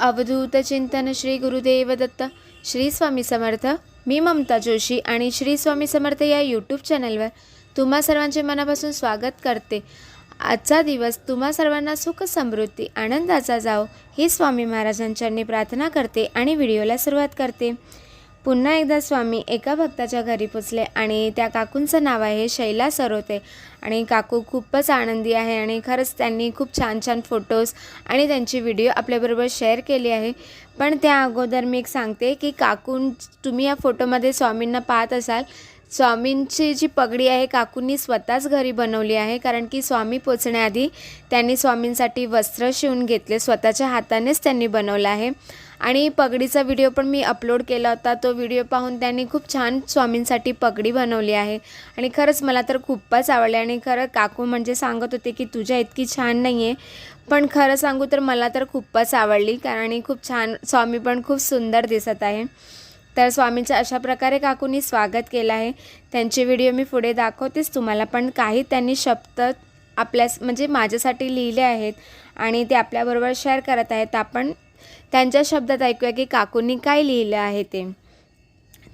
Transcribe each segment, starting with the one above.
अवधूत चिंतन श्री गुरुदेव दत्त श्री स्वामी समर्थ मी ममता जोशी आणि श्री स्वामी समर्थ या यूट्यूब चॅनलवर तुम्हा सर्वांचे मनापासून स्वागत करते. आजचा दिवस तुम्हा सर्वांना सुख समृद्धी आनंदाचा जाओ ही स्वामी महाराजांच्यांनी प्रार्थना करते आणि व्हिडिओला सुरुवात करते. पुन्हा एकदा स्वामी एका भक्ताच्या घरी पोचले आणि त्या काकूंचं नाव आहे शैला सरोते. आणि काकू खूपच आनंदी आहे आणि खरंच त्यांनी खूप छान छान फोटोज आणि त्यांची व्हिडिओ आपल्याबरोबर शेअर केली आहे. पण त्या अगोदर मी एक सांगते की काकून तुम्ही या फोटोमध्ये स्वामींना पाहत असाल स्वामींची जी पगडी आहे काकूंनी स्वतःच घरी बनवली आहे. कारण की स्वामी पोचण्याआधी त्यांनी स्वामींसाठी वस्त्र शिवून घेतले स्वतःच्या हातानेच त्यांनी बनवलं आहे. आणि पगडीचा व्हिडिओ पण मी अपलोड केला होता. तो व्हिडिओ पाहून त्यांनी खूप छान स्वामींसाठी पगडी बनवली आहे. आणि खरंच मला तर खूपच आवडले आणि खरं काकू म्हणजे सांगत होते की तुझ्या इतकी छान नाही आहे पण खरं सांगू तर मला तर खूपच आवडली कारण खूप छान स्वामी पण खूप सुंदर दिसत आहे. तर स्वामींचं अशा प्रकारे काकूंनी स्वागत केलं आहे. त्यांचे व्हिडिओ मी पुढे दाखवतेच. तुम्हाला पण काही त्यांनी शब्द आपल्यास म्हणजे माझ्यासाठी लिहिले आहेत आणि ते आपल्याबरोबर शेअर करत आहेत. आपण त्यांच्या शब्दात ऐकूया की काकूंनी काय लिहिलं आहे ते.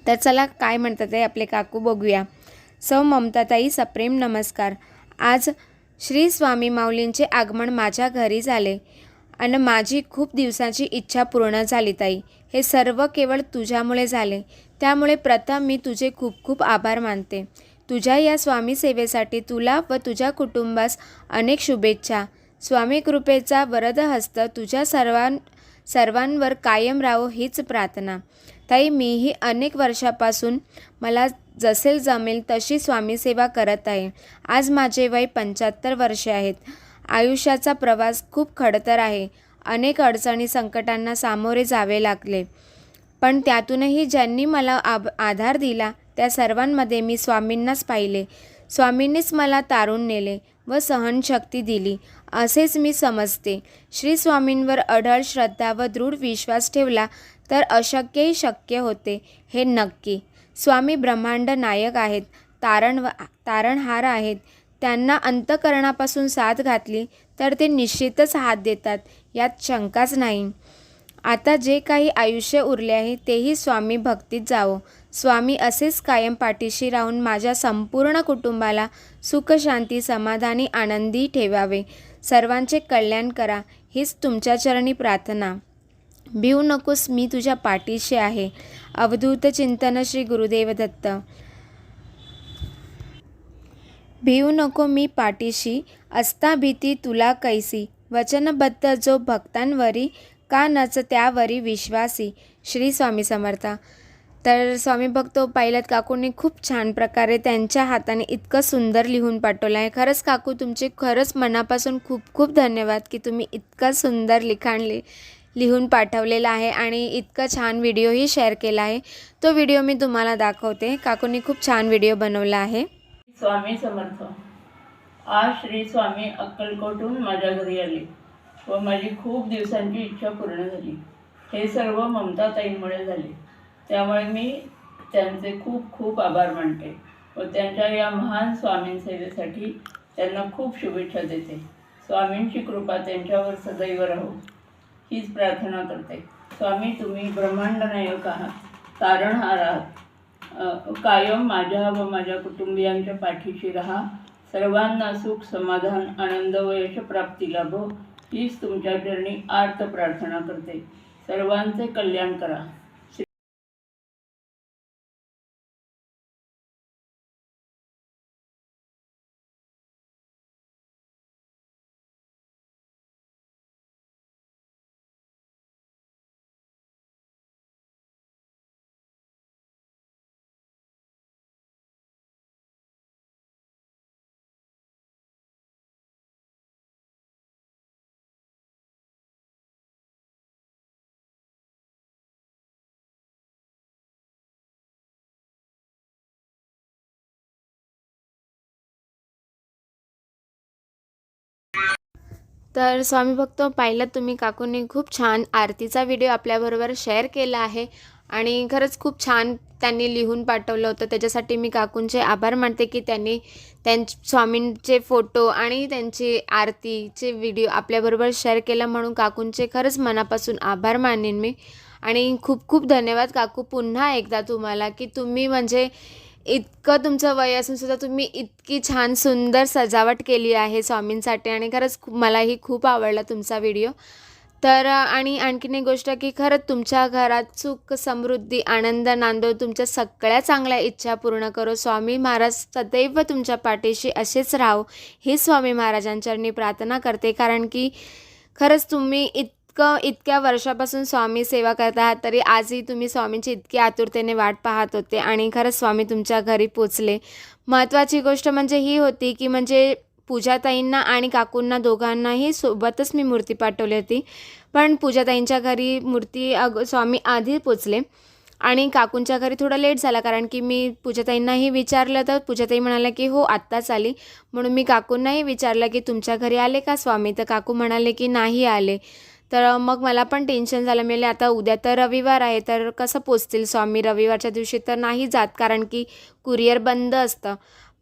तर चला काय म्हणतात ते आपले काकू बघूया. सौ ममताताई सप्रेम नमस्कार. आज श्री स्वामी माऊलींचे आगमन माझ्या घरी झाले आणि माझी खूप दिवसाची इच्छा पूर्ण झाली ताई. हे सर्व केवळ तुझ्यामुळे झाले. त्यामुळे प्रथम मी तुझे खूप खूप आभार मानते. तुझ्या या स्वामी सेवेसाठी तुला व तुझ्या कुटुंबास अनेक शुभेच्छा. स्वामी कृपेचा वरदहस्त तुझ्या सर्वां सर्वांवर कायम राहो हीच प्रार्थना. ताई मीही अनेक वर्षापासून मला जसेल जमेल तशी स्वामीसेवा करत आहे. आज माझे वय पंच्याहत्तर वर्षे आहेत. आयुष्याचा प्रवास खूप खडतर आहे. अनेक अडचणी संकटांना सामोरे जावे लागले. पण त्यातूनही ज्यांनी मला आब आधार दिला त्या सर्वांमध्ये मी स्वामींनाच पाहिले. स्वामींनीच मला तारून नेले. व सहनशक्ती दिली. असेच मी समजते. श्री स्वामींवर अढळ श्रद्धा व दृढ विश्वास ठेवला तर अशक्यही शक्य होते हे नक्की. स्वामी ब्रह्मांड नायक आहेत तारण व तारणहार आहेत. त्यांना अंतकरणापासून साथ घातली तर ते निश्चितच हात देतात यात शंकाच नाही. आता जे काही आयुष्य उरले आहे तेही स्वामी भक्तीत जावो. स्वामी असेच कायम पाठीशी राहून माझ्या संपूर्ण कुटुंबाला सुखशांती समाधानी आनंदी ठेवावे. सर्वांचे कल्याण करा हीच तुमच्या चरणी प्रार्थना. भिऊ नकोस मी तुझ्या पाठीशी आहे. अवधूत चिंतन श्री गुरुदेव दत्त. भिऊ नको मी पाठीशी असता भीती तुला कैसी. वचनबद्ध जो भक्तांवरी का नच त्यावरी विश्वासी. श्री स्वामी समर्था. तर स्वामी भक्त पाहिलात काकूंनी खूप छान प्रकारे त्यांच्या हाताने इतकं सुंदर लिहून पाठवलं आहे. खरंच काकू तुमचे खरंच मनापासून खूप खूप धन्यवाद की तुम्ही इतकं सुंदर लिखाण लि लिहून पाठवलेलं आहे आणि इतकं छान व्हिडिओही शेअर केला आहे. तो व्हिडिओ मी तुम्हाला दाखवते. काकूंनी खूप छान व्हिडिओ बनवला आहे. स्वामी समर्थ. आज श्री स्वामी अक्कलकोटून माझ्या घरी आले व माझी खूप दिवसांची इच्छा पूर्ण झाली. हे सर्व ममताताईंमुळे झाले. त्यामुळे मी त्यांचे खूप खूप आभार मानते व त्यांच्या या महान स्वामीं सेवेसाठी त्यांना खूप शुभेच्छा देते. स्वामींची कृपा त्यांच्यावर सदैव राहो. हीच प्रार्थना करते. स्वामी तुम्ही ब्रह्मांड नायक आहात. तारणहार आहात. कायम माझ्या व माझ्या कुटुंबियांच्या पाठीशी राहा. सर्वांना सुख समाधान आनंद व यशप्राप्ती लाभो. हीच तुमच्या चरणी आर्त प्रार्थना करते. सर्वांचे कल्याण करा. तर स्वामी भक्त पाहिलं तुम्ही काकूंनी खूप छान आरतीचा व्हिडिओ आपल्याबरोबर शेअर केला आहे. आणि खरंच खूप छान त्यांनी लिहून पाठवलं होतं. त्याच्यासाठी मी काकूंचे आभार मानते की त्यांनी त्यां स्वामींचे फोटो आणि त्यांची आरतीचे व्हिडिओ आपल्याबरोबर शेअर केलं म्हणून काकूंचे खरंच मनापासून आभार मानेन मी. आणि खूप खूप धन्यवाद काकू. पुन्हा एकदा तुम्हाला की तुम्ही म्हणजे इतकं तुमचं वय असून सुद्धा तुम्ही इतकी छान सुंदर सजावट केली आहे स्वामींसाठी आणि खरंच खूप मलाही खूप आवडला तुमचा व्हिडिओ. तर आणि आणखीन एक गोष्ट की खरंच तुमच्या घरात सुख समृद्धी आनंद नांदो तुमच्या सगळ्या चांगल्या इच्छा पूर्ण करो. स्वामी महाराज सदैव तुमच्या पाठीशी असेच राहो ही स्वामी महाराजांचरणी प्रार्थना करते. कारण की खरंच तुम्ही इत इतकं इतक्या वर्षापासून स्वामी सेवा करत आहात तरी आजही तुम्ही स्वामींची इतकी आतुरतेने वाट पाहत होते आणि खरंच स्वामी तुमच्या घरी पोचले. महत्त्वाची गोष्ट म्हणजे ही होती की म्हणजे पूजाताईंना आणि काकूंना दोघांनाही सोबतच मी मूर्ती पाठवली होती. पण पूजाताईंच्या घरी मूर्ती अग स्वामी आधी पोचले आणि काकूंच्या घरी थोडा लेट झाला कारण की मी पूजाताईंनाही विचारलं तर पूजाताई म्हणाल्या की हो आत्ताच आली. म्हणून मी काकूंनाही विचारलं की तुमच्या घरी आले का स्वामी? तर काकू म्हणाले की नाही आले. तर मग मला पण टेन्शन झालं. मिळेल आता उद्या तर रविवार आहे तर कसं पोचतील स्वामी? रविवारच्या दिवशी तर नाही जात कारण की कुरिअर बंद असतं.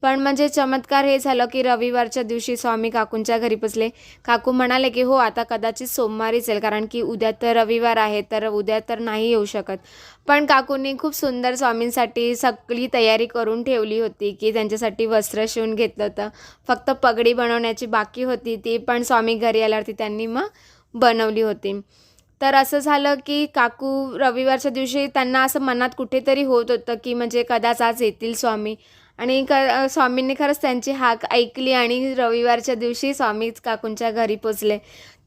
पण म्हणजे चमत्कार हे झालं की रविवारच्या दिवशी स्वामी काकूंच्या घरी पोचले. काकू म्हणाले की हो आता कदाचित सोमवारीच येईल कारण की उद्या तर रविवार आहे तर उद्या तर नाही येऊ शकत. पण काकूंनी खूप सुंदर स्वामींसाठी सगळी तयारी करून ठेवली होती की त्यांच्यासाठी वस्त्र शिवून घेतलं होतं. फक्त पगडी बनवण्याची बाकी होती ती पण स्वामी घरी आल्यावरती त्यांनी मग बनवली होती. तर असं झालं की काकू रविवारच्या दिवशी त्यांना असं मनात कुठेतरी होत होतं की म्हणजे कदाच आज येतील स्वामी. आणि क स्वामींनी खरंच त्यांची हाक ऐकली आणि रविवारच्या दिवशी स्वामीच काकूंच्या घरी पोचले.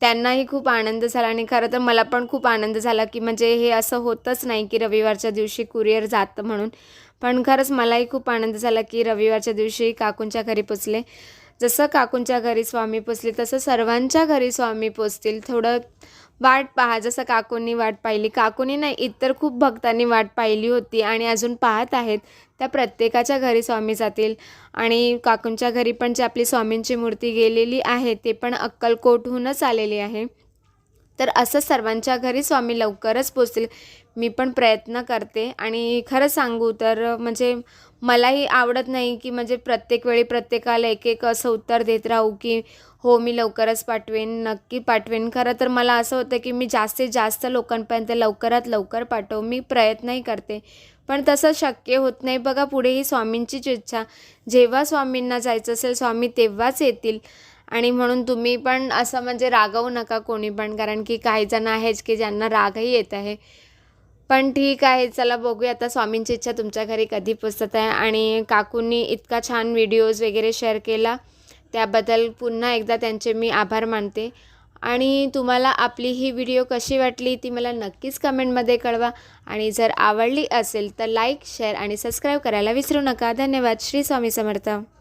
त्यांनाही खूप आनंद झाला आणि खरं तर मला पण खूप आनंद झाला की म्हणजे हे असं होतच नाही की रविवारच्या दिवशी कुरिअर जातं म्हणून. पण खरंच मलाही खूप आनंद झाला की रविवारच्या दिवशी काकूंच्या घरी पोचले. जसं काकूंच्या घरी स्वामी पोचले तसं सर्वांच्या घरी स्वामी पोचतील. थोडं वाट पहा जसं काकूंनी वाट पाहिली. काकूंनी नाही इतर खूप भक्तांनी वाट पाहिली होती आणि अजून पाहत आहेत त्या प्रत्येकाच्या घरी स्वामी जातील. आणि काकूंच्या घरी पण जी आपली स्वामींची मूर्ती गेलेली आहे ते पण अक्कलकोटहूनच आलेली आहे. तर असं सर्वांच्या घरी स्वामी लवकरच पोचतील. मी पण प्रयत्न करते. आणि खरं सांगू तर म्हणजे मलाही आवडत नाही की म्हणजे प्रत्येक वेळी प्रत्येकाला एक एक असं उत्तर देत राहू की हो मी लवकरच पाठवेन नक्की पाठवेन. खरं तर मला असं होतं की मी जास्तीत जास्त लोकांपर्यंत लवकरात लवकर पाठव मी प्रयत्नही करते. पण तसं शक्य होत नाही. बघा पुढेही स्वामींचीच इच्छा. जेव्हा स्वामींना जायचं असेल स्वामी तेव्हाच येतील. आणि म्हणून तुम्ही पण असं म्हणजे रागवू नका कोणी पण कारण की काही जण आहेच की ज्यांना रागही येत आहे. पण ठीक आहे चला बघूया. आता स्वामींची इच्छा तुमच्या घरी कधी पोचत आहे. आणि काकूंनी इतका छान व्हिडिओज वगैरे शेअर केला. त्याबद्दल पुन्हा एकदा त्यांचे मी आभार मानते. आणि तुम्हाला आपली ही व्हिडिओ कशी वाटली ती मला नक्कीच कमेंटमध्ये कळवा. आणि जर आवडली असेल तर लाईक शेअर आणि सबस्क्राईब करायला विसरू नका. धन्यवाद. श्री स्वामी समर्थ.